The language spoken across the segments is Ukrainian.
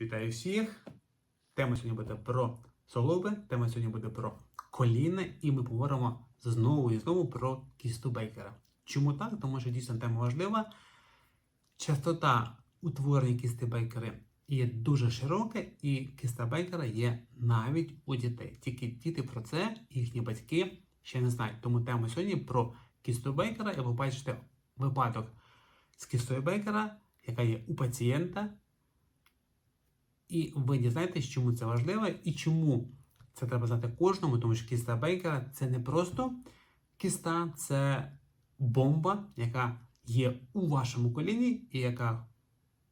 Вітаю всіх! Тема сьогодні буде про солоби, тема сьогодні буде про коліна, і ми поговоримо знову і знову про кісту Бейкера. Чому так? Тому що дійсно тема важлива. Частота утворення кісти Бейкера є дуже широка, і кіста Бейкера є навіть у дітей. Тільки діти про це, їхні батьки ще не знають. Тому тема сьогодні про кісту Бейкера, і ви бачите випадок з кістою Бейкера, яка є у пацієнта. І ви дізнаєтесь, чому це важливо і чому це треба знати кожному, тому що кіста Бейкера це не просто кіста, це бомба, яка є у вашому коліні і яка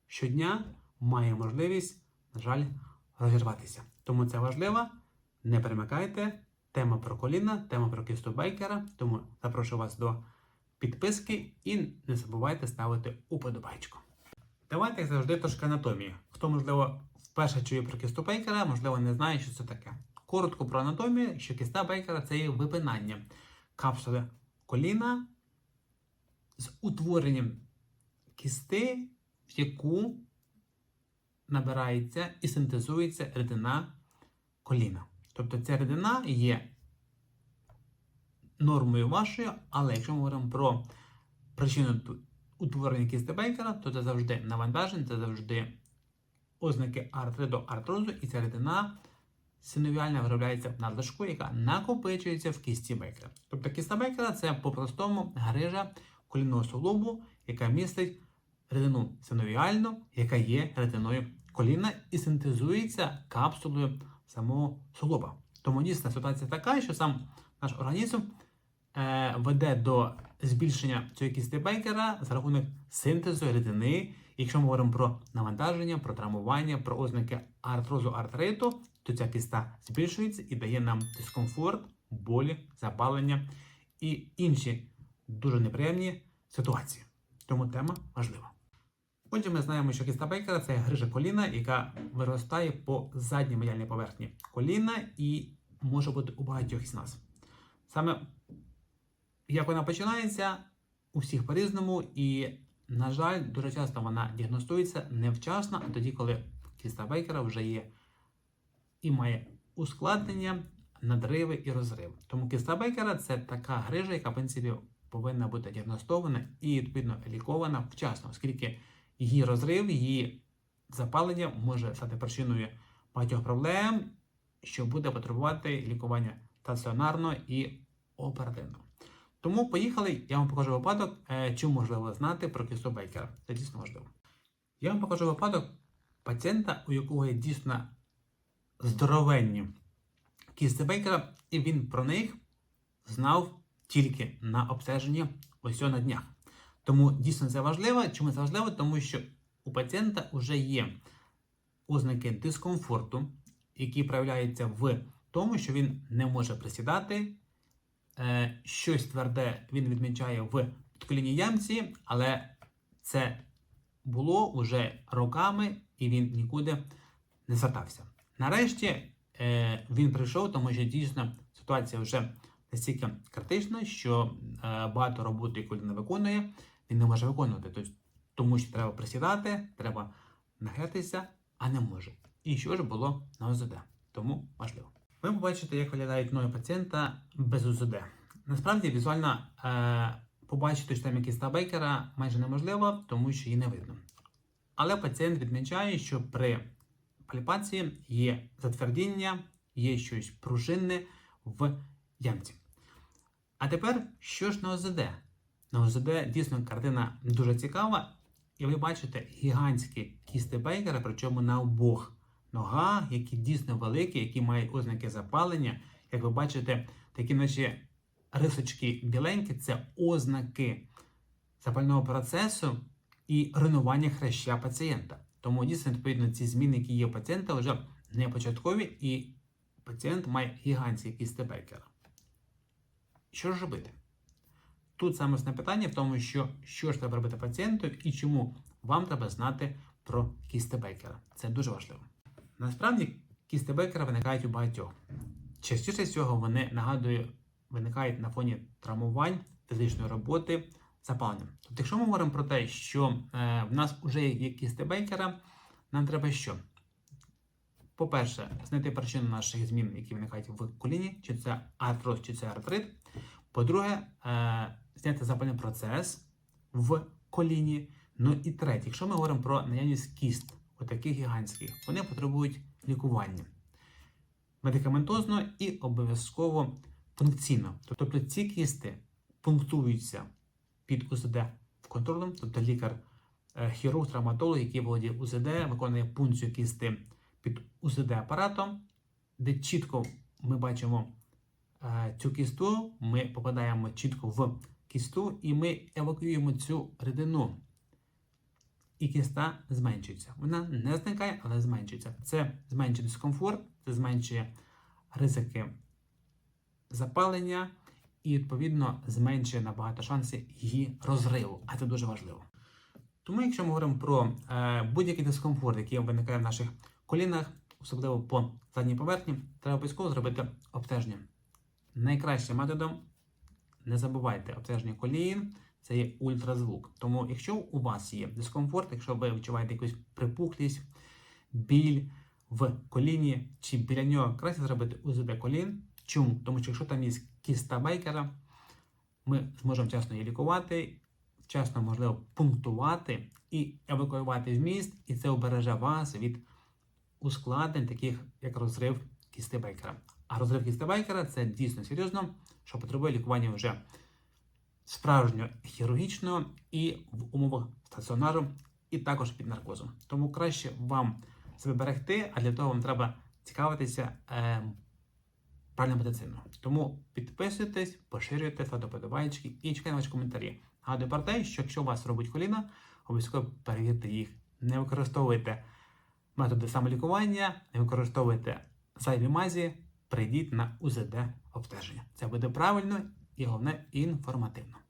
щодня має можливість, на жаль, розірватися. Тому це важливо. Не перемикайте. Тема про коліна, тема про кісту Бейкера. Тому запрошую вас до підписки і не забувайте ставити уподобайку. Давайте, як завжди, трошки анатомії. Хто, можливо, вперше чує про кісту Бейкера, можливо, не знає, що це таке. Коротко про анатомію, що кіста Бейкера це є випинання капсули коліна з утворенням кісти, в яку набирається і синтезується рідина коліна. Тобто ця рідина є нормою вашою, але якщо ми говоримо про причину утворення кісти Бейкера, то це завжди навантаження, це завжди ознаки артриту артрозу, і ця рідина синовіально виробляється в надлишку, яка накопичується в кісті Бейкера. Тобто кіста Бейкера це по-простому грижа колінного суглобу, яка містить рідину синовіальну, яка є рідиною коліна і синтезується капсулою самого суглоба. Тому дійсна ситуація така, що сам наш організм веде до збільшення цієї кісти Бейкера за рахунок синтезу рідини. Якщо ми говоримо про навантаження, про травмування, про ознаки артрозу артриту, то ця кіста збільшується і дає нам дискомфорт, болі, запалення і інші дуже неприємні ситуації. Тому тема важлива. Отже, ми знаємо, що кіста Бейкера це грижа коліна, яка виростає по задній медіальній поверхні коліна і може бути у багатьох із нас. Саме як вона починається, у всіх по-різному, і, на жаль, дуже часто вона діагностується невчасно, а тоді, коли кіста Бейкера вже є і має ускладнення, надриви і розриви. Тому кіста Бейкера це така грижа, яка, в принципі, повинна бути діагностована і відповідно лікована вчасно, оскільки її розрив, її запалення може стати причиною багатьох проблем, що буде потребувати лікування стаціонарно і оперативно. Тому поїхали, я вам покажу випадок, е, чому можливо знати про кісту Бейкера. Це дійсно важливо. Я вам покажу випадок пацієнта, у якого є дійсно здоровенні кісти Бейкера, і він про них знав тільки на обстеженні ось на днях. Тому дійсно це важливо. Чому це важливо? Тому що у пацієнта вже є ознаки дискомфорту, які проявляються в тому, що він не може присідати. Е, щось тверде він відмічає в підколінній ямці, але це було уже роками і він нікуди не звертався. Нарешті е, він прийшов, тому що дійсно ситуація вже настільки критична, що е, багато роботи, яку він не виконує, він не може виконувати. Тобто, тому що треба присідати, треба нахилитися, а не може. І що ж було на ОЗД. Тому важливо. Ви побачите, як виглядають ноги пацієнта без УЗД. Насправді візуально е, побачити, що там якісь та бейкера майже неможливо, тому що її не видно. Але пацієнт відмічає, що при пальпації є затвердіння, є щось пружинне в ямці. А тепер що ж на ОЗД? На ОЗД дійсно картина дуже цікава, і ви бачите гігантські кісти бейкера, причому на обох ногах, які дійсно великі, які мають ознаки запалення. Як ви бачите, такі наші рисочки біленькі це ознаки запального процесу і руйнування хреща пацієнта. Тому дійсно, відповідно, ці зміни, які є у пацієнта, вже не початкові, і пацієнт має гігантські кісти бейкера. Що ж робити? Тут саме основне питання в тому, що що ж треба робити пацієнту і чому вам треба знати про кісти Бейкера. Це дуже важливо. Насправді, кісти Бейкера виникають у багатьох. Частіше всього вони нагадую, виникають на фоні травмувань, фізичної роботи, запалення. Тобто, якщо ми говоримо про те, що е, в нас вже є кісти Бейкера, нам треба що? по-перше, знайти причину наших змін, які виникають в коліні, чи це артроз, чи це артрит. По-друге, е, зняти запальний процес в коліні. Ну і третє, якщо ми говоримо про наявність кіст, отаких гігантських, вони потребують лікування медикаментозно і обов'язково функційно. Тобто ці кісти пунктуються під УЗД контролем, тобто лікар, е, хірург, травматолог, який володіє УЗД, виконує пункцію кісти під УЗД апаратом, де чітко ми бачимо е, цю кісту, ми попадаємо чітко в кісту і ми евакуюємо цю рідину. І кіста зменшується. Вона не зникає, але зменшується. Це зменшує дискомфорт, це зменшує ризики запалення і, відповідно, зменшує набагато шанси її розриву. А це дуже важливо. Тому, якщо ми говоримо про е, будь-який дискомфорт, який виникає в наших колінах, особливо по задній поверхні, треба обов'язково зробити обстеження. Найкращим методом не забувайте обстеження колін, це є ультразвук. Тому, якщо у вас є дискомфорт, якщо ви відчуваєте якусь припухлість, біль в коліні чи біля нього, краще зробити УЗД колін. Чому? Тому що якщо там є кіста Бейкера, ми зможемо вчасно її лікувати, вчасно можливо пунктувати і евакуювати вміст, і це обереже вас від ускладнень, таких як розрив кісти Бейкера. А розрив кісти Бейкера це дійсно серйозно, що потребує лікування вже справжнього хірургічного і в умовах стаціонару, і також під наркозом. Тому краще вам себе берегти, а для того вам треба цікавитися е, правильною медициною. Тому підписуйтесь, поширюйте, ставте подобайки і чекайте ваші коментарі. Нагадую про те, що якщо у вас робить коліна, обов'язково перевірте їх. Не використовуйте методи самолікування, не використовуйте зайві мазі, прийдіть на УЗД обстеження. Це буде правильно і головне інформативно.